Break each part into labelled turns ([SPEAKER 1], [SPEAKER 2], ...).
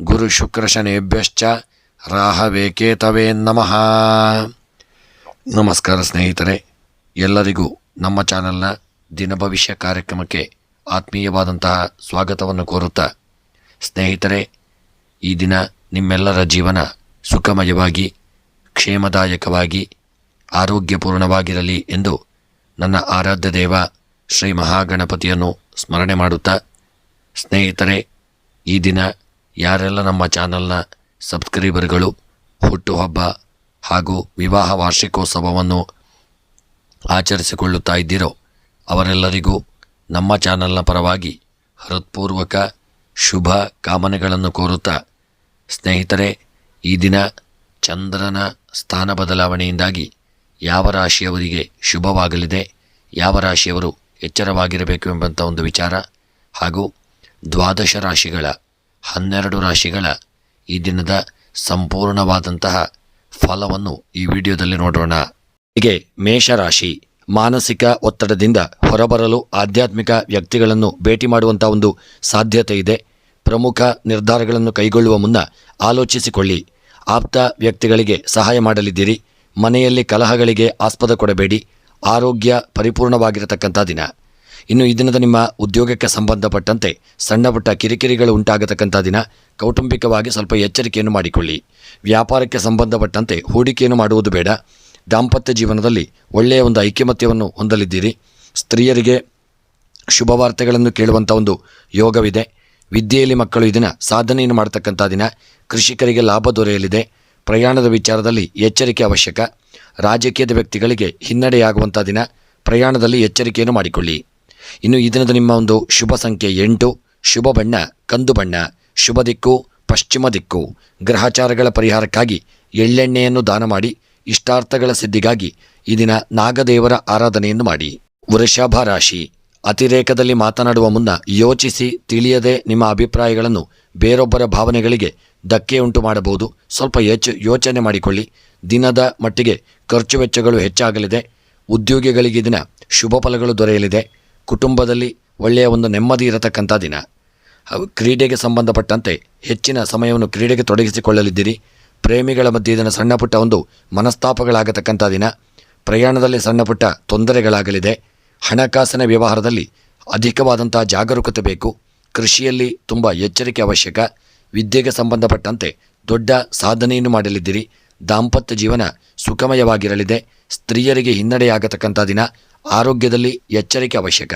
[SPEAKER 1] ಗುರುಶುಕ್ರಶನೇಭ್ಯಶ್ಚ ರಾಹವೇಕೇತವೇ ನಮಃ ನಮಸ್ಕಾರ ಸ್ನೇಹಿತರೆ ಎಲ್ಲರಿಗೂ ನಮ್ಮ ಚಾನಲ್ನ ದಿನ ಭವಿಷ್ಯ ಕಾರ್ಯಕ್ರಮಕ್ಕೆ ಆತ್ಮೀಯವಾದಂತಹ ಸ್ವಾಗತವನ್ನು ಕೋರುತ್ತಾ ಸ್ನೇಹಿತರೆ, ಈ ದಿನ ನಿಮ್ಮೆಲ್ಲರ ಜೀವನ ಸುಖಮಯವಾಗಿ, ಕ್ಷೇಮದಾಯಕವಾಗಿ, ಆರೋಗ್ಯಪೂರ್ಣವಾಗಿರಲಿ ಎಂದು ನನ್ನ ಆರಾಧ್ಯ ದೇವ ಶ್ರೀ ಮಹಾಗಣಪತಿಯನ್ನು ಸ್ಮರಣೆ ಮಾಡುತ್ತಾ ಸ್ನೇಹಿತರೆ, ಈ ದಿನ ಯಾರೆಲ್ಲ ನಮ್ಮ ಚಾನಲ್ನ ಸಬ್ಸ್ಕ್ರೈಬರ್ಗಳು, ಹುಟ್ಟುಹಬ್ಬ ಹಾಗೂ ವಿವಾಹ ವಾರ್ಷಿಕೋತ್ಸವವನ್ನು ಆಚರಿಸಿಕೊಳ್ಳುತ್ತಾ ಇದ್ದೀರೋ, ಅವರೆಲ್ಲರಿಗೂ ನಮ್ಮ ಚಾನಲ್ನ ಪರವಾಗಿ ಹೃತ್ಪೂರ್ವಕ ಶುಭ ಕಾಮನೆಗಳನ್ನು ಕೋರುತ್ತಾ ಸ್ನೇಹಿತರೆ, ಈ ದಿನ ಚಂದ್ರನ ಸ್ಥಾನ ಬದಲಾವಣೆಯಿಂದಾಗಿ ಯಾವ ರಾಶಿಯವರಿಗೆ ಶುಭವಾಗಲಿದೆ, ಯಾವ ರಾಶಿಯವರು ಎಚ್ಚರವಾಗಿರಬೇಕು ಎಂಬಂಥ ಒಂದು ವಿಚಾರ ಹಾಗೂ ದ್ವಾದಶ ರಾಶಿಗಳ ಹನ್ನೆರಡು ರಾಶಿಗಳ ಈ ದಿನದ ಸಂಪೂರ್ಣವಾದಂತಹ ಫಲವನ್ನು ಈ ವಿಡಿಯೋದಲ್ಲಿ ನೋಡೋಣ. ಹೀಗೆ ಮೇಷರಾಶಿ ಮಾನಸಿಕ ಒತ್ತಡದಿಂದ ಹೊರಬರಲು ಆಧ್ಯಾತ್ಮಿಕ ವ್ಯಕ್ತಿಗಳನ್ನು ಭೇಟಿ ಮಾಡುವಂಥ ಒಂದು ಸಾಧ್ಯತೆ ಇದೆ. ಪ್ರಮುಖ ನಿರ್ಧಾರಗಳನ್ನು ಕೈಗೊಳ್ಳುವ ಮುನ್ನ ಆಲೋಚಿಸಿಕೊಳ್ಳಿ. ಆಪ್ತ ವ್ಯಕ್ತಿಗಳಿಗೆ ಸಹಾಯ ಮಾಡಲಿದ್ದೀರಿ. ಮನೆಯಲ್ಲಿ ಕಲಹಗಳಿಗೆ ಆಸ್ಪದ ಕೊಡಬೇಡಿ. ಆರೋಗ್ಯ ಪರಿಪೂರ್ಣವಾಗಿರತಕ್ಕಂಥ ದಿನ. ಇನ್ನು ಈ ದಿನದ ನಿಮ್ಮ ಉದ್ಯೋಗಕ್ಕೆ ಸಂಬಂಧಪಟ್ಟಂತೆ ಸಣ್ಣಪುಟ್ಟ ಕಿರಿಕಿರಿಗಳು ಉಂಟಾಗತಕ್ಕಂಥ ದಿನ ಕೌಟುಂಬಿಕವಾಗಿ ಸ್ವಲ್ಪ ಎಚ್ಚರಿಕೆಯನ್ನು ಮಾಡಿಕೊಳ್ಳಿ. ವ್ಯಾಪಾರಕ್ಕೆ ಸಂಬಂಧಪಟ್ಟಂತೆ ಹೂಡಿಕೆಯನ್ನು ಮಾಡುವುದು ಬೇಡ. ದಾಂಪತ್ಯ ಜೀವನದಲ್ಲಿ ಒಳ್ಳೆಯ ಒಂದು ಐಕ್ಯಮತ್ಯವನ್ನು ಹೊಂದಲಿದ್ದೀರಿ. ಸ್ತ್ರೀಯರಿಗೆ ಶುಭವಾರ್ತೆಗಳನ್ನು ಕೇಳುವಂಥ ಒಂದು ಯೋಗವಿದೆ. ವಿದ್ಯೆಯಲ್ಲಿ ಮಕ್ಕಳು ಈ ಸಾಧನೆಯನ್ನು ಮಾಡತಕ್ಕಂಥ ದಿನ. ಕೃಷಿಕರಿಗೆ ಲಾಭ ದೊರೆಯಲಿದೆ. ಪ್ರಯಾಣದ ವಿಚಾರದಲ್ಲಿ ಎಚ್ಚರಿಕೆ ಅವಶ್ಯಕ. ರಾಜಕೀಯದ ವ್ಯಕ್ತಿಗಳಿಗೆ ಹಿನ್ನಡೆಯಾಗುವಂಥ ದಿನ. ಪ್ರಯಾಣದಲ್ಲಿ ಎಚ್ಚರಿಕೆಯನ್ನು ಮಾಡಿಕೊಳ್ಳಿ. ಇನ್ನು ಈ ದಿನದ ನಿಮ್ಮ ಒಂದು ಶುಭ ಸಂಖ್ಯೆ ಎಂಟು, ಶುಭ ಬಣ್ಣ, ಕಂದು ಬಣ್ಣ, ಶುಭ ದಿಕ್ಕು, ಪಶ್ಚಿಮ ದಿಕ್ಕು. ಗ್ರಹಚಾರಗಳ ಪರಿಹಾರಕ್ಕಾಗಿ ಎಳ್ಳೆಣ್ಣೆಯನ್ನು ದಾನ ಮಾಡಿ, ಇಷ್ಟಾರ್ಥಗಳ ಸಿದ್ಧಿಗಾಗಿ ಈ ದಿನ ನಾಗದೇವರ ಆರಾಧನೆಯನ್ನು ಮಾಡಿ. ವೃಷಭ ರಾಶಿ, ಅತಿರೇಕದಲ್ಲಿ ಮಾತನಾಡುವ ಮುನ್ನ ಯೋಚಿಸಿ ತಿಳಿಯದೆ ನಿಮ್ಮ ಅಭಿಪ್ರಾಯಗಳನ್ನು ಬೇರೊಬ್ಬರ ಭಾವನೆಗಳಿಗೆ ಧಕ್ಕೆ ಉಂಟು ಮಾಡಬಹುದು. ಸ್ವಲ್ಪ ಹೆಚ್ಚು ಯೋಚನೆ ಮಾಡಿಕೊಳ್ಳಿ. ದಿನದ ಮಟ್ಟಿಗೆ ಖರ್ಚು ವೆಚ್ಚಗಳು ಹೆಚ್ಚಾಗಲಿದೆ. ಉದ್ಯೋಗಿಗಳಿಗೆ ದಿನ ಶುಭ ಫಲಗಳು ದೊರೆಯಲಿದೆ. ಕುಟುಂಬದಲ್ಲಿ ಒಳ್ಳೆಯ ಒಂದು ನೆಮ್ಮದಿ ಇರತಕ್ಕಂಥ ದಿನ. ಕ್ರೀಡೆಗೆ ಸಂಬಂಧಪಟ್ಟಂತೆ ಹೆಚ್ಚಿನ ಸಮಯವನ್ನು ಕ್ರೀಡೆಗೆ ತೊಡಗಿಸಿಕೊಳ್ಳಲಿದ್ದೀರಿ. ಪ್ರೇಮಿಗಳ ಮಧ್ಯೆ ಇದನ್ನು ಸಣ್ಣ ಪುಟ್ಟ ಒಂದು ಮನಸ್ತಾಪಗಳಾಗತಕ್ಕಂಥ ದಿನ. ಪ್ರಯಾಣದಲ್ಲಿ ಸಣ್ಣ ಪುಟ್ಟ ತೊಂದರೆಗಳಾಗಲಿದೆ. ಹಣಕಾಸಿನ ವ್ಯವಹಾರದಲ್ಲಿ ಅಧಿಕವಾದಂಥ ಜಾಗರೂಕತೆ ಬೇಕು. ಕೃಷಿಯಲ್ಲಿ ತುಂಬ ಎಚ್ಚರಿಕೆ ಅವಶ್ಯಕ. ವಿದ್ಯೆಗೆ ಸಂಬಂಧಪಟ್ಟಂತೆ ದೊಡ್ಡ ಸಾಧನೆಯನ್ನು ಮಾಡಲಿದ್ದೀರಿ. ದಾಂಪತ್ಯ ಜೀವನ ಸುಖಮಯವಾಗಿರಲಿದೆ. ಸ್ತ್ರೀಯರಿಗೆ ಹಿನ್ನಡೆಯಾಗತಕ್ಕಂಥ ದಿನ. ಆರೋಗ್ಯದಲ್ಲಿ ಎಚ್ಚರಿಕೆ ಅವಶ್ಯಕ.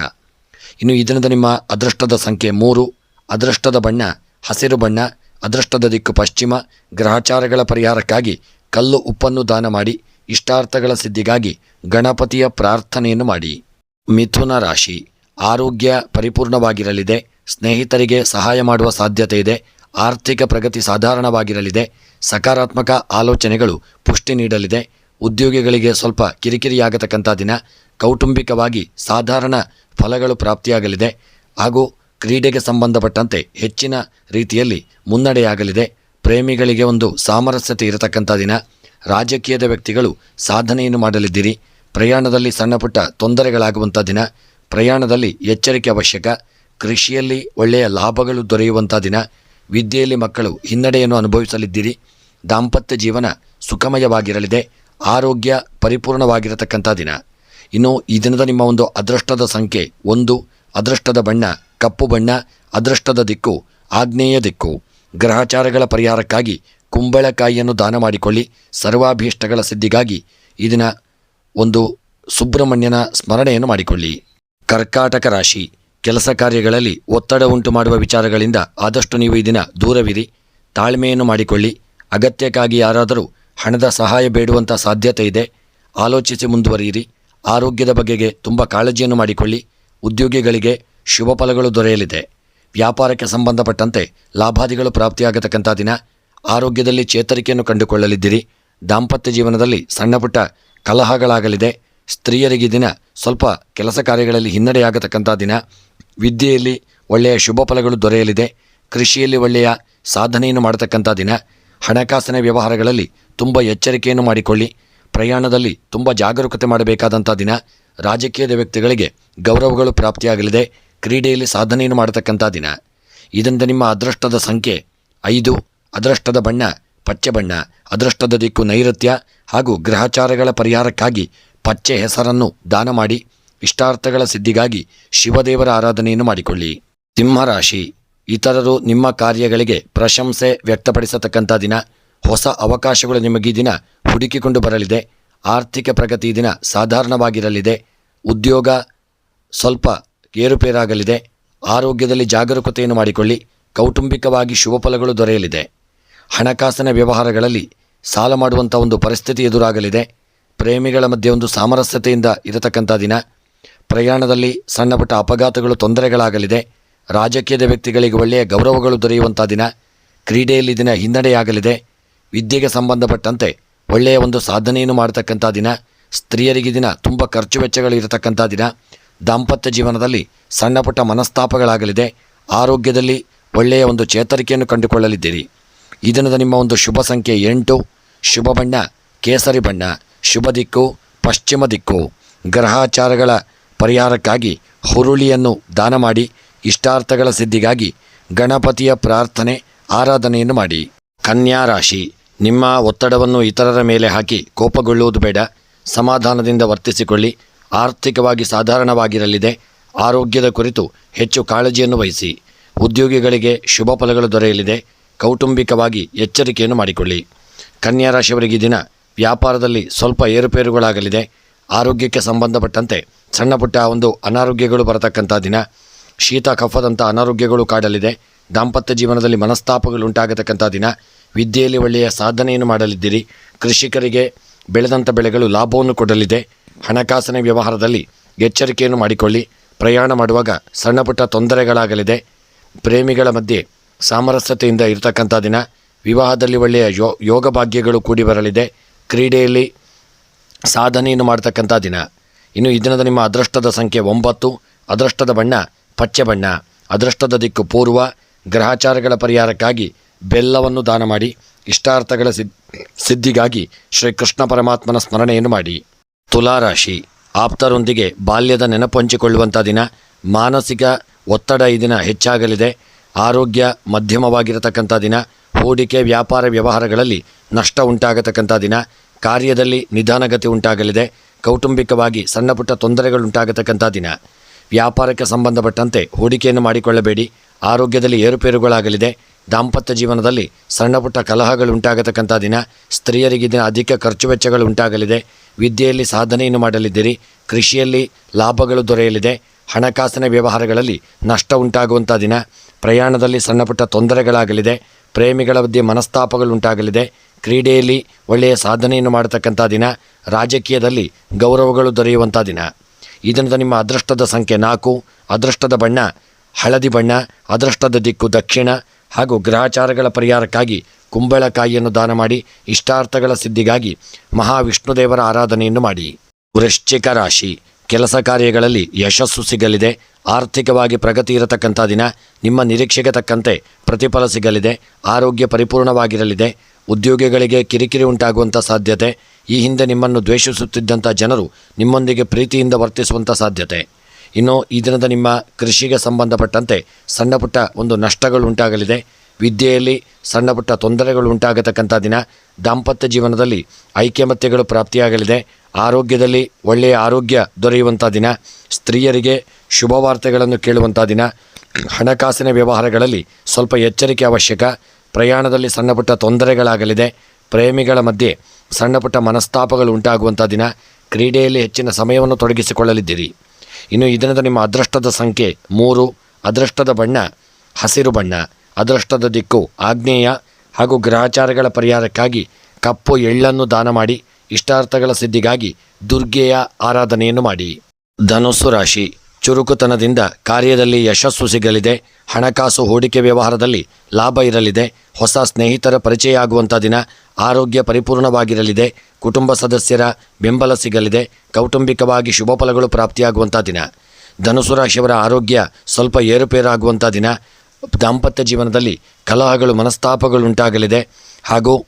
[SPEAKER 1] ಇನ್ನು ಈ ದಿನದ ನಿಮ್ಮ ಅದೃಷ್ಟದ ಸಂಖ್ಯೆ ಮೂರು. ಅದೃಷ್ಟದ ಬಣ್ಣ ಹಸಿರು ಬಣ್ಣ, ಅದೃಷ್ಟದ ದಿಕ್ಕು ಪಶ್ಚಿಮ. ಗ್ರಹಚಾರಗಳ ಪರಿಹಾರಕ್ಕಾಗಿ ಕಲ್ಲು ಉಪ್ಪನ್ನು ದಾನ ಮಾಡಿ, ಇಷ್ಟಾರ್ಥಗಳ ಸಿದ್ಧಿಗಾಗಿ ಗಣಪತಿಯ ಪ್ರಾರ್ಥನೆಯನ್ನು ಮಾಡಿ. ಮಿಥುನ ರಾಶಿ, ಆರೋಗ್ಯ ಪರಿಪೂರ್ಣವಾಗಿರಲಿದೆ, ಸ್ನೇಹಿತರಿಗೆ ಸಹಾಯ ಮಾಡುವ ಸಾಧ್ಯತೆ ಇದೆ, ಆರ್ಥಿಕ ಪ್ರಗತಿ ಸಾಧಾರಣವಾಗಿರಲಿದೆ, ಸಕಾರಾತ್ಮಕ ಆಲೋಚನೆಗಳು ಪುಷ್ಟಿ ನೀಡಲಿದೆ ಉದ್ಯೋಗಿಗಳಿಗೆ ಸ್ವಲ್ಪ ಕಿರಿಕಿರಿಯಾಗತಕ್ಕಂಥ ದಿನ ಕೌಟುಂಬಿಕವಾಗಿ ಸಾಧಾರಣ ಫಲಗಳು ಪ್ರಾಪ್ತಿಯಾಗಲಿದೆ ಹಾಗೂ ಕ್ರೀಡೆಗೆ ಸಂಬಂಧಪಟ್ಟಂತೆ ಹೆಚ್ಚಿನ ರೀತಿಯಲ್ಲಿ ಮುನ್ನಡೆಯಾಗಲಿದೆ. ಪ್ರೇಮಿಗಳಿಗೆ ಒಂದು ಸಾಮರಸ್ಯತೆ ಇರತಕ್ಕಂಥ ದಿನ. ರಾಜಕೀಯದ ವ್ಯಕ್ತಿಗಳು ಸಾಧನೆಯನ್ನು ಮಾಡಲಿದ್ದೀರಿ. ಪ್ರಯಾಣದಲ್ಲಿ ಸಣ್ಣಪುಟ್ಟ ತೊಂದರೆಗಳಾಗುವಂಥ ದಿನ. ಪ್ರಯಾಣದಲ್ಲಿ ಎಚ್ಚರಿಕೆ ಅವಶ್ಯಕ. ಕೃಷಿಯಲ್ಲಿ ಒಳ್ಳೆಯ ಲಾಭಗಳು ದೊರೆಯುವಂಥ ದಿನ. ವಿದ್ಯೆಯಲ್ಲಿ ಮಕ್ಕಳು ಹಿನ್ನಡೆಯನ್ನು ಅನುಭವಿಸಲಿದ್ದೀರಿ. ದಾಂಪತ್ಯ ಜೀವನ ಸುಖಮಯವಾಗಿರಲಿದೆ. ಆರೋಗ್ಯ ಪರಿಪೂರ್ಣವಾಗಿರತಕ್ಕಂಥ ದಿನ. ಇನ್ನು ಈ ದಿನದ ನಿಮ್ಮ ಒಂದು ಅದೃಷ್ಟದ ಸಂಖ್ಯೆ ಒಂದು, ಅದೃಷ್ಟದ ಬಣ್ಣ, ಕಪ್ಪು ಬಣ್ಣ, ಅದೃಷ್ಟದ ದಿಕ್ಕು, ಆಗ್ನೇಯ ದಿಕ್ಕು. ಗ್ರಹಚಾರಗಳ ಪರಿಹಾರಕ್ಕಾಗಿ ಕುಂಬಳಕಾಯಿಯನ್ನು ದಾನ ಮಾಡಿಕೊಳ್ಳಿ. ಸರ್ವಾಭೀಷ್ಟಗಳ ಸಿದ್ಧಿಗಾಗಿ ಈ ದಿನ ಒಂದು ಸುಬ್ರಹ್ಮಣ್ಯನ ಸ್ಮರಣೆಯನ್ನು ಮಾಡಿಕೊಳ್ಳಿ. ಕರ್ಕಾಟಕ ರಾಶಿ, ಕೆಲಸ ಕಾರ್ಯಗಳಲ್ಲಿ ಒತ್ತಡ ಉಂಟು ಮಾಡುವ ವಿಚಾರಗಳಿಂದ ಆದಷ್ಟು ನೀವು ಈ ದಿನ ದೂರವಿರಿ. ತಾಳ್ಮೆಯನ್ನು ಮಾಡಿಕೊಳ್ಳಿ. ಅಗತ್ಯಕ್ಕಾಗಿ ಯಾರಾದರೂ ಹಣದ ಸಹಾಯ ಬೇಡುವಂಥ ಸಾಧ್ಯತೆ ಇದೆ. ಆಲೋಚಿಸಿ ಮುಂದುವರಿಯಿರಿ. ಆರೋಗ್ಯದ ಬಗೆಗೆ ತುಂಬ ಕಾಳಜಿಯನ್ನು ಮಾಡಿಕೊಳ್ಳಿ. ಉದ್ಯೋಗಿಗಳಿಗೆ ಶುಭ ಫಲಗಳು ದೊರೆಯಲಿದೆ. ವ್ಯಾಪಾರಕ್ಕೆ ಸಂಬಂಧಪಟ್ಟಂತೆ ಲಾಭಾದಿಗಳು ಪ್ರಾಪ್ತಿಯಾಗತಕ್ಕಂಥ ದಿನ. ಆರೋಗ್ಯದಲ್ಲಿ ಚೇತರಿಕೆಯನ್ನು ಕಂಡುಕೊಳ್ಳಲಿದ್ದೀರಿ. ದಾಂಪತ್ಯ ಜೀವನದಲ್ಲಿ ಸಣ್ಣಪುಟ್ಟ ಕಲಹಗಳಾಗಲಿದೆ. ಸ್ತ್ರೀಯರಿಗೆ ದಿನ ಸ್ವಲ್ಪ ಕೆಲಸ ಕಾರ್ಯಗಳಲ್ಲಿ ಹಿನ್ನಡೆಯಾಗತಕ್ಕಂಥ ದಿನ. ವಿದ್ಯೆಯಲ್ಲಿ ಒಳ್ಳೆಯ ಶುಭ ಫಲಗಳು ದೊರೆಯಲಿದೆ. ಕೃಷಿಯಲ್ಲಿ ಒಳ್ಳೆಯ ಸಾಧನೆಯನ್ನು ಮಾಡತಕ್ಕಂಥ ದಿನ. ಹಣಕಾಸಿನ ವ್ಯವಹಾರಗಳಲ್ಲಿ ತುಂಬ ಎಚ್ಚರಿಕೆಯನ್ನು ಮಾಡಿಕೊಳ್ಳಿ. ಪ್ರಯಾಣದಲ್ಲಿ ತುಂಬ ಜಾಗರೂಕತೆ ಮಾಡಬೇಕಾದಂಥ ದಿನ ರಾಜಕೀಯದ ವ್ಯಕ್ತಿಗಳಿಗೆ ಗೌರವಗಳು ಪ್ರಾಪ್ತಿಯಾಗಲಿದೆ. ಕ್ರೀಡೆಯಲ್ಲಿ ಸಾಧನೆಯನ್ನು ಮಾಡತಕ್ಕಂಥ ದಿನ. ಇದರಿಂದ ನಿಮ್ಮ ಅದೃಷ್ಟದ ಸಂಖ್ಯೆ ಐದು, ಅದೃಷ್ಟದ ಬಣ್ಣ ಪಚ್ಚೆ ಬಣ್ಣ, ಅದೃಷ್ಟದ ದಿಕ್ಕು ನೈಋತ್ಯ ಹಾಗೂ ಗ್ರಹಚಾರಗಳ ಪರಿಹಾರಕ್ಕಾಗಿ ಪಚ್ಚೆ ಹೆಸರನ್ನು ದಾನ ಮಾಡಿ, ಇಷ್ಟಾರ್ಥಗಳ ಸಿದ್ಧಿಗಾಗಿ ಶಿವದೇವರ ಆರಾಧನೆಯನ್ನು ಮಾಡಿಕೊಳ್ಳಿ. ಸಿಂಹರಾಶಿ. ಇತರರು ನಿಮ್ಮ ಕಾರ್ಯಗಳಿಗೆ ಪ್ರಶಂಸೆ ವ್ಯಕ್ತಪಡಿಸತಕ್ಕಂಥ ದಿನ, ಹೊಸ ಅವಕಾಶಗಳು ನಿಮಗೆ ಈ ದಿನ ಹುಡುಕಿಕೊಂಡು ಬರಲಿದೆ. ಆರ್ಥಿಕ ಪ್ರಗತಿ ದಿನ ಸಾಧಾರಣವಾಗಿರಲಿದೆ. ಉದ್ಯೋಗ ಸ್ವಲ್ಪ ಏರುಪೇರಾಗಲಿದೆ ಆರೋಗ್ಯದಲ್ಲಿ ಜಾಗರೂಕತೆಯನ್ನು ಮಾಡಿಕೊಳ್ಳಿ. ಕೌಟುಂಬಿಕವಾಗಿ ಶುಭ ಫಲಗಳು ದೊರೆಯಲಿದೆ. ಹಣಕಾಸಿನ ವ್ಯವಹಾರಗಳಲ್ಲಿ ಸಾಲ ಮಾಡುವಂಥ ಒಂದು ಪರಿಸ್ಥಿತಿ ಎದುರಾಗಲಿದೆ. ಪ್ರೇಮಿಗಳ ಮಧ್ಯೆ ಒಂದು ಸಾಮರಸ್ಯತೆಯಿಂದ ಇರತಕ್ಕಂಥ ದಿನ. ಪ್ರಯಾಣದಲ್ಲಿ ಸಣ್ಣಪುಟ್ಟ ಅಪಘಾತಗಳು, ತೊಂದರೆಗಳಾಗಲಿದೆ. ರಾಜಕೀಯದ ವ್ಯಕ್ತಿಗಳಿಗೆ ಒಳ್ಳೆಯ ಗೌರವಗಳು ದೊರೆಯುವಂಥ ದಿನ. ಕ್ರೀಡೆಯಲ್ಲಿ ದಿನ ಹಿನ್ನಡೆಯಾಗಲಿದೆ. ವಿದ್ಯೆಗೆ ಸಂಬಂಧಪಟ್ಟಂತೆ ಒಳ್ಳೆಯ ಒಂದು ಸಾಧನೆಯನ್ನು ಮಾಡತಕ್ಕಂಥ ದಿನ. ಸ್ತ್ರೀಯರಿಗೆ ದಿನ ತುಂಬ ಖರ್ಚು ವೆಚ್ಚಗಳು ಇರತಕ್ಕಂಥ ದಿನ. ದಾಂಪತ್ಯ ಜೀವನದಲ್ಲಿ ಸಣ್ಣಪುಟ್ಟ ಮನಸ್ತಾಪಗಳಾಗಲಿದೆ. ಆರೋಗ್ಯದಲ್ಲಿ ಒಳ್ಳೆಯ ಒಂದು ಚೇತರಿಕೆಯನ್ನು ಕಂಡುಕೊಳ್ಳಲಿದ್ದೀರಿ. ಈ ದಿನದ ನಿಮ್ಮ ಒಂದು ಶುಭ ಸಂಖ್ಯೆ ಎಂಟು. ಶುಭ ಬಣ್ಣ, ಕೇಸರಿ ಬಣ್ಣ. ಶುಭ ದಿಕ್ಕು, ಪಶ್ಚಿಮ ದಿಕ್ಕು. ಗ್ರಹಾಚಾರಗಳ ಪರಿಹಾರಕ್ಕಾಗಿ ಹುರುಳಿಯನ್ನು ದಾನ ಮಾಡಿ. ಇಷ್ಟಾರ್ಥಗಳ ಸಿದ್ಧಿಗಾಗಿ ಗಣಪತಿಯ ಪ್ರಾರ್ಥನೆ, ಆರಾಧನೆಯನ್ನು ಮಾಡಿ. ಕನ್ಯಾ ರಾಶಿ, ನಿಮ್ಮ ಒತ್ತಡವನ್ನು ಇತರರ ಮೇಲೆ ಹಾಕಿ ಕೋಪಗೊಳ್ಳುವುದು ಬೇಡ. ಸಮಾಧಾನದಿಂದ ವರ್ತಿಸಿಕೊಳ್ಳಿ. ಆರ್ಥಿಕವಾಗಿ ಸಾಧಾರಣವಾಗಿರಲಿದೆ. ಆರೋಗ್ಯದ ಕುರಿತು ಹೆಚ್ಚು ಕಾಳಜಿಯನ್ನು ವಹಿಸಿ. ಉದ್ಯೋಗಿಗಳಿಗೆ ಶುಭ ಫಲಗಳು ದೊರೆಯಲಿದೆ. ಕೌಟುಂಬಿಕವಾಗಿ ಎಚ್ಚರಿಕೆಯನ್ನು ಮಾಡಿಕೊಳ್ಳಿ. ಕನ್ಯಾ ರಾಶಿಯವರಿಗೆ ದಿನ ವ್ಯಾಪಾರದಲ್ಲಿ ಸ್ವಲ್ಪ ಏರುಪೇರುಗಳಾಗಲಿದೆ. ಆರೋಗ್ಯಕ್ಕೆ ಸಂಬಂಧಪಟ್ಟಂತೆ ಸಣ್ಣಪುಟ್ಟ ಒಂದು ಅನಾರೋಗ್ಯಗಳು ಬರತಕ್ಕಂಥ ದಿನ. ಶೀತ ಕಫದಂಥ ಅನಾರೋಗ್ಯಗಳು ಕಾಡಲಿದೆ. ದಾಂಪತ್ಯ ಜೀವನದಲ್ಲಿ ಮನಸ್ತಾಪಗಳು ಉಂಟಾಗತಕ್ಕಂಥ ದಿನ. ವಿದ್ಯೆಯಲ್ಲಿ ಒಳ್ಳೆಯ ಸಾಧನೆಯನ್ನು ಮಾಡಲಿದ್ದೀರಿ. ಕೃಷಿಕರಿಗೆ ಬೆಳೆದಂಥ ಬೆಳೆಗಳು ಲಾಭವನ್ನು ಕೊಡಲಿದೆ. ಹಣಕಾಸಿನ ವ್ಯವಹಾರದಲ್ಲಿ ಎಚ್ಚರಿಕೆಯನ್ನು ಮಾಡಿಕೊಳ್ಳಿ. ಪ್ರಯಾಣ ಮಾಡುವಾಗ ಸಣ್ಣಪುಟ್ಟ ತೊಂದರೆಗಳಾಗಲಿದೆ. ಪ್ರೇಮಿಗಳ ಮಧ್ಯೆ ಸಾಮರಸ್ಯತೆಯಿಂದ ಇರತಕ್ಕಂಥ ದಿನ. ವಿವಾಹದಲ್ಲಿ ಒಳ್ಳೆಯ ಯೋ, ಯೋಗ ಭಾಗ್ಯಗಳು ಕೂಡಿ ಬರಲಿದೆ. ಕ್ರೀಡೆಯಲ್ಲಿ ಸಾಧನೆಯನ್ನು ಮಾಡತಕ್ಕಂಥ ದಿನ. ಇನ್ನು ಈ ದಿನದ ನಿಮ್ಮ ಅದೃಷ್ಟದ ಸಂಖ್ಯೆ ಒಂಬತ್ತು. ಅದೃಷ್ಟದ ಬಣ್ಣ ಪಚ್ಚೆ ಬಣ್ಣ. ಅದೃಷ್ಟದ ದಿಕ್ಕು ಪೂರ್ವ, ಗ್ರಹಾಚಾರಗಳ ಪರಿಹಾರಕ್ಕಾಗಿ ಬೆಲ್ಲವನ್ನು ದಾನ ಮಾಡಿ, ಇಷ್ಟಾರ್ಥಗಳ ಸಿದ್, ಸಿದ್ಧಿಗಾಗಿ ಶ್ರೀ ಕೃಷ್ಣ ಪರಮಾತ್ಮನ ಸ್ಮರಣೆಯನ್ನು ಮಾಡಿ. ತುಲಾರಾಶಿ. ಆಪ್ತರೊಂದಿಗೆ ಬಾಲ್ಯದ ನೆನಪು ಹಂಚಿಕೊಳ್ಳುವಂಥ ದಿನ, ಮಾನಸಿಕ ಒತ್ತಡ ಈ ದಿನ ಹೆಚ್ಚಾಗಲಿದೆ. ಆರೋಗ್ಯ ಮಧ್ಯಮವಾಗಿರತಕ್ಕಂಥ ದಿನ, ಹೂಡಿಕೆ ವ್ಯಾಪಾರ ವ್ಯವಹಾರಗಳಲ್ಲಿ ನಷ್ಟ ಉಂಟಾಗತಕ್ಕಂಥ ದಿನ, ಕಾರ್ಯದಲ್ಲಿ ನಿಧಾನಗತಿ ಉಂಟಾಗಲಿದೆ. ಕೌಟುಂಬಿಕವಾಗಿ ಸಣ್ಣಪುಟ್ಟ ತೊಂದರೆಗಳುಂಟಾಗತಕ್ಕಂಥ ದಿನ. ವ್ಯಾಪಾರಕ್ಕೆ ಸಂಬಂಧಪಟ್ಟಂತೆ ಹೂಡಿಕೆಯನ್ನು ಮಾಡಿಕೊಳ್ಳಬೇಡಿ. ಆರೋಗ್ಯದಲ್ಲಿ ಏರುಪೇರುಗಳಾಗಲಿದೆ. ದಾಂಪತ್ಯ ಜೀವನದಲ್ಲಿ ಸಣ್ಣಪುಟ್ಟ ಕಲಹಗಳು ಉಂಟಾಗತಕ್ಕಂಥ ದಿನ, ಸ್ತ್ರೀಯರಿಗೆ ದಿನ ಅಧಿಕ ಖರ್ಚು ವೆಚ್ಚಗಳು ಉಂಟಾಗಲಿದೆ. ವಿದ್ಯೆಯಲ್ಲಿ ಸಾಧನೆಯನ್ನು ಮಾಡಲಿದ್ದೀರಿ. ಕೃಷಿಯಲ್ಲಿ ಲಾಭಗಳು ದೊರೆಯಲಿದೆ. ಹಣಕಾಸಿನ ವ್ಯವಹಾರಗಳಲ್ಲಿ ನಷ್ಟ ಉಂಟಾಗುವಂಥ ದಿನ, ಪ್ರಯಾಣದಲ್ಲಿ ಸಣ್ಣಪುಟ್ಟ ತೊಂದರೆಗಳಾಗಲಿದೆ. ಪ್ರೇಮಿಗಳ ಬಗ್ಗೆ ಮನಸ್ತಾಪಗಳು ಉಂಟಾಗಲಿದೆ. ಕ್ರೀಡೆಯಲ್ಲಿ ಒಳ್ಳೆಯ ಸಾಧನೆಯನ್ನು ಮಾಡತಕ್ಕಂಥ ದಿನ, ರಾಜಕೀಯದಲ್ಲಿ ಗೌರವಗಳು ದೊರೆಯುವಂಥ ದಿನ. ಈ ದಿನದ ನಿಮ್ಮ ಅದೃಷ್ಟದ ಸಂಖ್ಯೆ ನಾಲ್ಕು, ಅದೃಷ್ಟದ ಬಣ್ಣ ಹಳದಿ ಬಣ್ಣ, ಅದೃಷ್ಟದ ದಿಕ್ಕು ದಕ್ಷಿಣ ಹಾಗೂ ಗ್ರಹಚಾರಗಳ ಪರಿಹಾರಕ್ಕಾಗಿ ಕುಂಬಳಕಾಯಿಯನ್ನು ದಾನ ಮಾಡಿ ಇಷ್ಟಾರ್ಥಗಳ ಸಿದ್ಧಿಗಾಗಿ ಮಹಾವಿಷ್ಣುದೇವರ ಆರಾಧನೆಯನ್ನು ಮಾಡಿ. ವೃಶ್ಚಿಕ ರಾಶಿ, ಕೆಲಸ ಕಾರ್ಯಗಳಲ್ಲಿ ಯಶಸ್ಸು ಸಿಗಲಿದೆ. ಆರ್ಥಿಕವಾಗಿ ಪ್ರಗತಿ ಇರತಕ್ಕಂಥ ದಿನ, ನಿಮ್ಮ ನಿರೀಕ್ಷೆಗೆ ತಕ್ಕಂತೆ ಪ್ರತಿಫಲ ಸಿಗಲಿದೆ. ಆರೋಗ್ಯ ಪರಿಪೂರ್ಣವಾಗಿರಲಿದೆ. ಉದ್ಯೋಗಿಗಳಿಗೆ ಕಿರಿಕಿರಿ ಉಂಟಾಗುವಂಥ ಸಾಧ್ಯತೆ. ಈ ಹಿಂದೆ ನಿಮ್ಮನ್ನು ದ್ವೇಷಿಸುತ್ತಿದ್ದಂಥ ಜನರು ನಿಮ್ಮೊಂದಿಗೆ ಪ್ರೀತಿಯಿಂದ ವರ್ತಿಸುವಂಥ ಸಾಧ್ಯತೆ. ಇನ್ನು ಈ ದಿನದ ನಿಮ್ಮ ಕೃಷಿಗೆ ಸಂಬಂಧಪಟ್ಟಂತೆ ಸಣ್ಣ ಪುಟ್ಟ ಒಂದು ನಷ್ಟಗಳು ಉಂಟಾಗಲಿದೆ. ವಿದ್ಯೆಯಲ್ಲಿ ಸಣ್ಣಪುಟ್ಟ ತೊಂದರೆಗಳು ಉಂಟಾಗತಕ್ಕಂಥ ದಿನ ದಾಂಪತ್ಯ ಜೀವನದಲ್ಲಿ ಐಕ್ಯಮತ್ಯಗಳು ಪ್ರಾಪ್ತಿಯಾಗಲಿದೆ. ಆರೋಗ್ಯದಲ್ಲಿ ಒಳ್ಳೆಯ ಆರೋಗ್ಯ ದೊರೆಯುವಂಥ ದಿನ, ಸ್ತ್ರೀಯರಿಗೆ ಶುಭವಾರ್ತೆಗಳನ್ನು ಕೇಳುವಂಥ ದಿನ, ಹಣಕಾಸಿನ ವ್ಯವಹಾರಗಳಲ್ಲಿ ಸ್ವಲ್ಪ ಎಚ್ಚರಿಕೆ ಅವಶ್ಯಕ, ಪ್ರಯಾಣದಲ್ಲಿ ಸಣ್ಣ ಪುಟ್ಟ ತೊಂದರೆಗಳಾಗಲಿದೆ. ಪ್ರೇಮಿಗಳ ಮಧ್ಯೆ ಸಣ್ಣ ಪುಟ್ಟ ಮನಸ್ತಾಪಗಳು ಉಂಟಾಗುವಂಥ ದಿನ. ಕ್ರೀಡೆಯಲ್ಲಿ ಹೆಚ್ಚಿನ ಸಮಯವನ್ನು ತೊಡಗಿಸಿಕೊಳ್ಳಲಿದ್ದೀರಿ. ಇನ್ನು ಈ ದಿನದ ನಿಮ್ಮ ಅದೃಷ್ಟದ ಸಂಖ್ಯೆ ಮೂರು. ಅದೃಷ್ಟದ ಬಣ್ಣ ಹಸಿರು ಬಣ್ಣ. ಅದೃಷ್ಟದ ದಿಕ್ಕು ಆಗ್ನೇಯ ಹಾಗೂ ಗ್ರಹಚಾರಗಳ ಪರಿಹಾರಕ್ಕಾಗಿ ಕಪ್ಪು ಎಳ್ಳನ್ನು ದಾನ ಮಾಡಿ, ಇಷ್ಟಾರ್ಥಗಳ ಸಿದ್ಧಿಗಾಗಿ ದುರ್ಗೆಯ ಆರಾಧನೆಯನ್ನು ಮಾಡಿ. ಧನುಸ್ಸು ರಾಶಿ. ಚುರುಕುತನದಿಂದ ಕಾರ್ಯದಲ್ಲಿ ಯಶಸ್ಸು ಸಿಗಲಿದೆ. ಹಣಕಾಸು ಹೂಡಿಕೆ ವ್ಯವಹಾರದಲ್ಲಿ ಲಾಭ ಇರಲಿದೆ. ಹೊಸ ಸ್ನೇಹಿತರ ಪರಿಚಯ ಆಗುವಂಥ ದಿನ ಆರೋಗ್ಯ ಪರಿಪೂರ್ಣವಾಗಿರಲಿದೆ. ಕುಟುಂಬ ಸದಸ್ಯರ ಬೆಂಬಲ ಸಿಗಲಿದೆ. ಕೌಟುಂಬಿಕವಾಗಿ ಶುಭ ಫಲಗಳು ಪ್ರಾಪ್ತಿಯಾಗುವಂಥ ದಿನ. ಧನುಸು ರಾಶಿಯವರ ಆರೋಗ್ಯ ಸ್ವಲ್ಪ ಏರುಪೇರಾಗುವಂಥ ದಿನ. ದಾಂಪತ್ಯ ಜೀವನದಲ್ಲಿ ಕಲಹಗಳು ಮನಸ್ತಾಪಗಳು ಉಂಟಾಗಲಿದೆ ಹಾಗೂ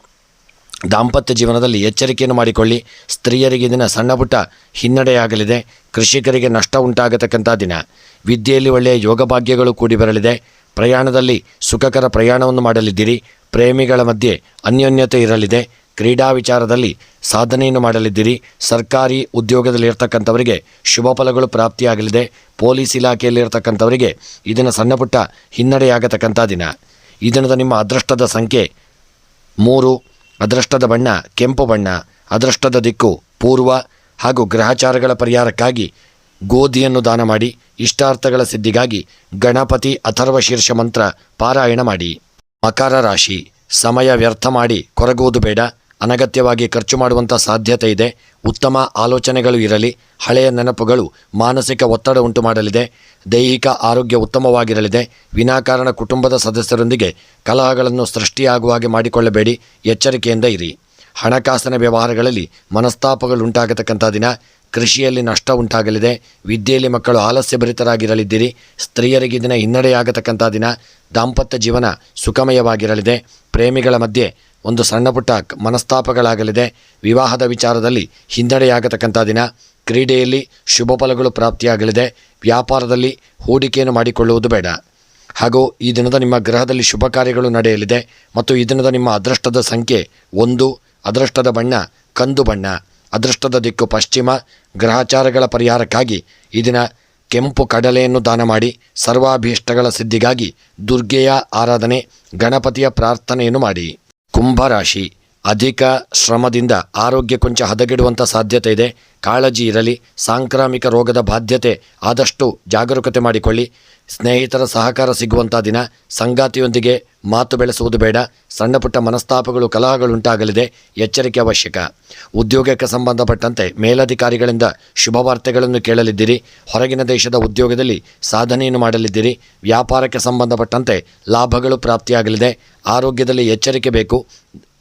[SPEAKER 1] ದಾಂಪತ್ಯ ಜೀವನದಲ್ಲಿ ಎಚ್ಚರಿಕೆಯನ್ನು ಮಾಡಿಕೊಳ್ಳಿ. ಸ್ತ್ರೀಯರಿಗೆ ದಿನ ಸಣ್ಣ ಪುಟ್ಟ ಹಿನ್ನಡೆಯಾಗಲಿದೆ. ಕೃಷಿಕರಿಗೆ ನಷ್ಟ ಉಂಟಾಗತಕ್ಕಂಥ ದಿನ. ವಿದ್ಯೆಯಲ್ಲಿ ಒಳ್ಳೆಯ ಯೋಗ ಭಾಗ್ಯಗಳು ಕೂಡಿ ಬರಲಿದೆ. ಪ್ರಯಾಣದಲ್ಲಿ ಸುಖಕರ ಪ್ರಯಾಣವನ್ನು ಮಾಡಲಿದ್ದೀರಿ. ಪ್ರೇಮಿಗಳ ಮಧ್ಯೆ ಅನ್ಯೋನ್ಯತೆ ಇರಲಿದೆ. ಕ್ರೀಡಾ ವಿಚಾರದಲ್ಲಿ ಸಾಧನೆಯನ್ನು ಮಾಡಲಿದ್ದೀರಿ. ಸರ್ಕಾರಿ ಉದ್ಯೋಗದಲ್ಲಿ ಇರ್ತಕ್ಕಂಥವರಿಗೆ ಶುಭ ಫಲಗಳು ಪ್ರಾಪ್ತಿಯಾಗಲಿದೆ. ಪೊಲೀಸ್ ಇಲಾಖೆಯಲ್ಲಿ ಇರ್ತಕ್ಕಂಥವರಿಗೆ ಇದನ್ನು ಸಣ್ಣ ಪುಟ್ಟ ಹಿನ್ನಡೆಯಾಗತಕ್ಕಂಥ ದಿನ. ಈ ದಿನದ ನಿಮ್ಮ ಅದೃಷ್ಟದ ಸಂಖ್ಯೆ ಮೂರು. ಅದೃಷ್ಟದ ಬಣ್ಣ, ಕೆಂಪು ಬಣ್ಣ, ಅದೃಷ್ಟದ ದಿಕ್ಕು, ಪೂರ್ವ ಹಾಗೂ ಗ್ರಹಚಾರಗಳ ಪರಿಹಾರಕ್ಕಾಗಿ ಗೋಧಿಯನ್ನು ದಾನ ಮಾಡಿ, ಇಷ್ಟಾರ್ಥಗಳ ಸಿದ್ಧಿಗಾಗಿ ಗಣಪತಿ ಅಥರ್ವ ಶೀರ್ಷ ಮಂತ್ರ ಪಾರಾಯಣ ಮಾಡಿ. ಮಕರ ರಾಶಿ, ಸಮಯ ವ್ಯರ್ಥ ಮಾಡಿ, ಕೊರಗುವುದು ಬೇಡ. ಅನಗತ್ಯವಾಗಿ ಖರ್ಚು ಮಾಡುವಂಥ ಸಾಧ್ಯತೆ ಇದೆ. ಉತ್ತಮ ಆಲೋಚನೆಗಳು ಇರಲಿ, ಹಳೆಯ ನೆನಪುಗಳು ಮಾನಸಿಕ ಒತ್ತಡ ಉಂಟು ಮಾಡಲಿದೆ. ದೈಹಿಕ ಆರೋಗ್ಯ ಉತ್ತಮವಾಗಿರಲಿದೆ. ವಿನಾಕಾರಣ ಕುಟುಂಬದ ಸದಸ್ಯರೊಂದಿಗೆ ಕಲಹಗಳನ್ನು ಸೃಷ್ಟಿಯಾಗುವ ಹಾಗೆ ಮಾಡಿಕೊಳ್ಳಬೇಡಿ. ಎಚ್ಚರಿಕೆಯಿಂದ ಇರಿ. ಹಣಕಾಸಿನ ವ್ಯವಹಾರಗಳಲ್ಲಿ ಮನಸ್ತಾಪಗಳುಂಟಾಗತಕ್ಕಂಥ ದಿನ. ಕೃಷಿಯಲ್ಲಿ ನಷ್ಟ ಉಂಟಾಗಲಿದೆ. ವಿದ್ಯೆಯಲ್ಲಿ ಮಕ್ಕಳು ಆಲಸ್ಯಭರಿತರಾಗಿರಲಿದ್ದೀರಿ. ಸ್ತ್ರೀಯರಿಗೆ ದಿನ ಹಿನ್ನಡೆಯಾಗತಕ್ಕಂಥ ದಿನ. ದಾಂಪತ್ಯ ಜೀವನ ಸುಖಮಯವಾಗಿರಲಿದೆ. ಪ್ರೇಮಿಗಳ ಮಧ್ಯೆ ಒಂದು ಸಣ್ಣ ಪುಟ್ಟ ಮನಸ್ತಾಪಗಳಾಗಲಿದೆ. ವಿವಾಹದ ವಿಚಾರದಲ್ಲಿ ಹಿನ್ನಡೆಯಾಗತಕ್ಕಂಥ ದಿನ, ಕ್ರೀಡೆಯಲ್ಲಿ ಶುಭ ಫಲಗಳು ಪ್ರಾಪ್ತಿಯಾಗಲಿದೆ. ವ್ಯಾಪಾರದಲ್ಲಿ ಹೂಡಿಕೆಯನ್ನು ಮಾಡಿಕೊಳ್ಳುವುದು ಬೇಡ. ಹಾಗೂ ಈ ದಿನದ ನಿಮ್ಮ ಗ್ರಹದಲ್ಲಿ ಶುಭ ಕಾರ್ಯಗಳು ನಡೆಯಲಿದೆ ಮತ್ತು ಈ ದಿನದ ನಿಮ್ಮ ಅದೃಷ್ಟದ ಸಂಖ್ಯೆ ಒಂದು. ಅದೃಷ್ಟದ ಬಣ್ಣ, ಕಂದು ಬಣ್ಣ. ಅದೃಷ್ಟದ ದಿಕ್ಕು ಪಶ್ಚಿಮ. ಗ್ರಹಚಾರಗಳ ಪರಿಹಾರಕ್ಕಾಗಿ ಈ ದಿನ ಕೆಂಪು ಕಡಲೆಯನ್ನು ದಾನ ಮಾಡಿ ಸರ್ವಾಭೀಷ್ಟಗಳ ಸಿದ್ಧಿಗಾಗಿ ದುರ್ಗೆಯ ಆರಾಧನೆ, ಗಣಪತಿಯ ಪ್ರಾರ್ಥನೆಯನ್ನು ಮಾಡಿ. कुंभराशि ಅಧಿಕ ಶ್ರಮದಿಂದ ಆರೋಗ್ಯ ಕೊಂಚ ಹದಗೆಡುವಂಥ ಸಾಧ್ಯತೆ ಇದೆ. ಕಾಳಜಿ ಇರಲಿ. ಸಾಂಕ್ರಾಮಿಕ ರೋಗದ ಬಾಧ್ಯತೆ ಆದಷ್ಟು ಜಾಗರೂಕತೆ ಮಾಡಿಕೊಳ್ಳಿ. ಸ್ನೇಹಿತರ ಸಹಕಾರ ಸಿಗುವಂಥ ದಿನ. ಸಂಗಾತಿಯೊಂದಿಗೆ ಮಾತು ಬೆಳೆಸುವುದು ಬೇಡ. ಸಣ್ಣಪುಟ್ಟ ಮನಸ್ತಾಪಗಳು, ಕಲಹಗಳು ಉಂಟಾಗಲಿದೆ. ಎಚ್ಚರಿಕೆ ಅವಶ್ಯಕ. ಉದ್ಯೋಗಕ್ಕೆ ಸಂಬಂಧಪಟ್ಟಂತೆ ಮೇಲಧಿಕಾರಿಗಳಿಂದ ಶುಭವಾರ್ತೆಗಳನ್ನು ಕೇಳಲಿದ್ದೀರಿ. ಹೊರಗಿನ ದೇಶದ ಉದ್ಯೋಗದಲ್ಲಿ ಸಾಧನೆಯನ್ನು ಮಾಡಲಿದ್ದೀರಿ. ವ್ಯಾಪಾರಕ್ಕೆ ಸಂಬಂಧಪಟ್ಟಂತೆ ಲಾಭಗಳು ಪ್ರಾಪ್ತಿಯಾಗಲಿದೆ. ಆರೋಗ್ಯದಲ್ಲಿ ಎಚ್ಚರಿಕೆ ಬೇಕು.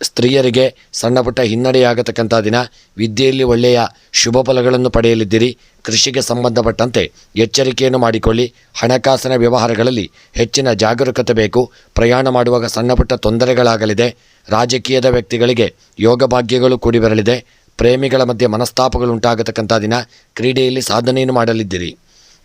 [SPEAKER 1] ಸ್ತ್ರೀಯರಿಗೆ ಸಣ್ಣಪುಟ್ಟ ಹಿನ್ನಡೆಯಾಗತಕ್ಕಂಥ ದಿನ ವಿದ್ಯೆಯಲ್ಲಿ ಒಳ್ಳೆಯ ಶುಭ ಫಲಗಳನ್ನು ಪಡೆಯಲಿದ್ದೀರಿ. ಕೃಷಿಗೆ ಸಂಬಂಧಪಟ್ಟಂತೆ ಎಚ್ಚರಿಕೆಯನ್ನು ಮಾಡಿಕೊಳ್ಳಿ. ಹಣಕಾಸಿನ ವ್ಯವಹಾರಗಳಲ್ಲಿ ಹೆಚ್ಚಿನ ಜಾಗರೂಕತೆ ಬೇಕು. ಪ್ರಯಾಣ ಮಾಡುವಾಗ ಸಣ್ಣಪುಟ್ಟ ತೊಂದರೆಗಳಾಗಲಿದೆ. ರಾಜಕೀಯದ ವ್ಯಕ್ತಿಗಳಿಗೆ ಯೋಗ ಭಾಗ್ಯಗಳು ಕೂಡಿ ಬರಲಿದೆ. ಪ್ರೇಮಿಗಳ ಮಧ್ಯೆ ಮನಸ್ತಾಪಗಳು ಉಂಟಾಗತಕ್ಕಂಥ ದಿನ ಕ್ರೀಡೆಯಲ್ಲಿ ಸಾಧನೆಯನ್ನು ಮಾಡಲಿದ್ದೀರಿ.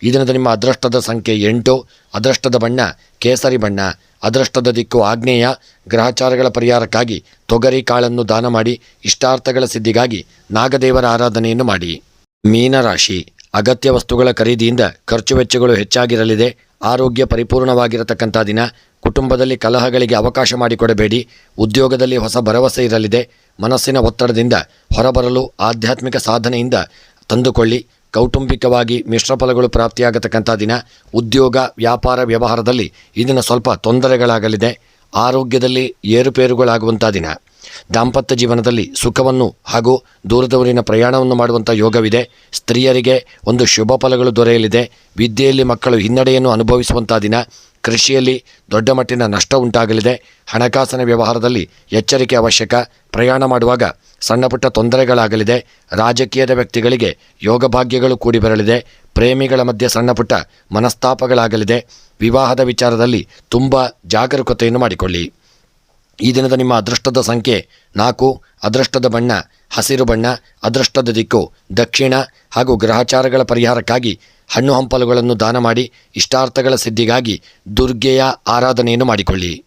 [SPEAKER 1] ಈ ನಿಮ್ಮ ಅದೃಷ್ಟದ ಸಂಖ್ಯೆ ಎಂಟು. ಅದೃಷ್ಟದ ಬಣ್ಣ ಕೇಸರಿ ಬಣ್ಣ. ಅದೃಷ್ಟದ ದಿಕ್ಕು ಆಗ್ನೇಯ ಗ್ರಹಚಾರಗಳ ಪರಿಹಾರಕ್ಕಾಗಿ ತೊಗರಿ ಕಾಳನ್ನು ದಾನ ಮಾಡಿ ಇಷ್ಟಾರ್ಥಗಳ ಸಿದ್ಧಿಗಾಗಿ ನಾಗದೇವರ ಆರಾಧನೆಯನ್ನು ಮಾಡಿ. ಮೀನರಾಶಿ. ಅಗತ್ಯ ವಸ್ತುಗಳ ಖರೀದಿಯಿಂದ ಖರ್ಚು ವೆಚ್ಚಗಳು ಹೆಚ್ಚಾಗಿರಲಿದೆ. ಆರೋಗ್ಯ ಪರಿಪೂರ್ಣವಾಗಿರತಕ್ಕಂಥ ದಿನ. ಕುಟುಂಬದಲ್ಲಿ ಕಲಹಗಳಿಗೆ ಅವಕಾಶ ಮಾಡಿಕೊಡಬೇಡಿ. ಉದ್ಯೋಗದಲ್ಲಿ ಹೊಸ ಭರವಸೆ ಇರಲಿದೆ. ಮನಸ್ಸಿನ ಒತ್ತಡದಿಂದ ಹೊರಬರಲು ಆಧ್ಯಾತ್ಮಿಕ ಸಾಧನೆಯಿಂದ ತಂದುಕೊಳ್ಳಿ. ಕೌಟುಂಬಿಕವಾಗಿ ಮಿಶ್ರ ಫಲಗಳು ಪ್ರಾಪ್ತಿಯಾಗತಕ್ಕಂಥ ದಿನ ಉದ್ಯೋಗ, ವ್ಯಾಪಾರ, ವ್ಯವಹಾರದಲ್ಲಿ ಇದನ್ನು ಸ್ವಲ್ಪ ತೊಂದರೆಗಳಾಗಲಿದೆ. ಆರೋಗ್ಯದಲ್ಲಿ ಏರುಪೇರುಗಳಾಗುವಂಥ ದಿನ. ದಾಂಪತ್ಯ ಜೀವನದಲ್ಲಿ ಸುಖವನ್ನು ಹಾಗೂ ದೂರದವರಿನ ಪ್ರಯಾಣವನ್ನು ಮಾಡುವಂಥ ಯೋಗವಿದೆ. ಸ್ತ್ರೀಯರಿಗೆ ಒಂದು ಶುಭ ಫಲಗಳು ದೊರೆಯಲಿದೆ. ವಿದ್ಯೆಯಲ್ಲಿ ಮಕ್ಕಳು ಹಿನ್ನಡೆಯನ್ನು ಅನುಭವಿಸುವಂಥ ದಿನ. ಕೃಷಿಯಲ್ಲಿ ದೊಡ್ಡ ಮಟ್ಟಿನ ನಷ್ಟ ಉಂಟಾಗಲಿದೆ. ಹಣಕಾಸಿನ ವ್ಯವಹಾರದಲ್ಲಿ ಎಚ್ಚರಿಕೆ ಅವಶ್ಯಕ. ಪ್ರಯಾಣ ಮಾಡುವಾಗ ಸಣ್ಣಪುಟ್ಟ ತೊಂದರೆಗಳಾಗಲಿದೆ. ರಾಜಕೀಯದ ವ್ಯಕ್ತಿಗಳಿಗೆ ಯೋಗಭಾಗ್ಯಗಳು ಕೂಡಿ ಬರಲಿದೆ ಪ್ರೇಮಿಗಳ ಮಧ್ಯೆ ಸಣ್ಣಪುಟ್ಟ ಮನಸ್ತಾಪಗಳಾಗಲಿದೆ. ವಿವಾಹದ ವಿಚಾರದಲ್ಲಿ ತುಂಬ ಜಾಗರೂಕತೆಯನ್ನು ಮಾಡಿಕೊಳ್ಳಿ. ಈ ದಿನದ ನಿಮ್ಮ ಅದೃಷ್ಟದ ಸಂಖ್ಯೆ ನಾಲ್ಕು, ಅದೃಷ್ಟದ ಬಣ್ಣ ಹಸಿರು ಬಣ್ಣ, ಅದೃಷ್ಟದ ದಿಕ್ಕು ದಕ್ಷಿಣ ಹಾಗೂ ಗ್ರಹಚಾರಗಳ ಪರಿಹಾರಕ್ಕಾಗಿ ಹಣ್ಣು ಹಂಪಲುಗಳನ್ನು ದಾನ ಮಾಡಿ ಇಷ್ಟಾರ್ಥಗಳ ಸಿದ್ಧಿಗಾಗಿ ದುರ್ಗೆಯ ಆರಾಧನೆಯನ್ನು ಮಾಡಿಕೊಳ್ಳಿ.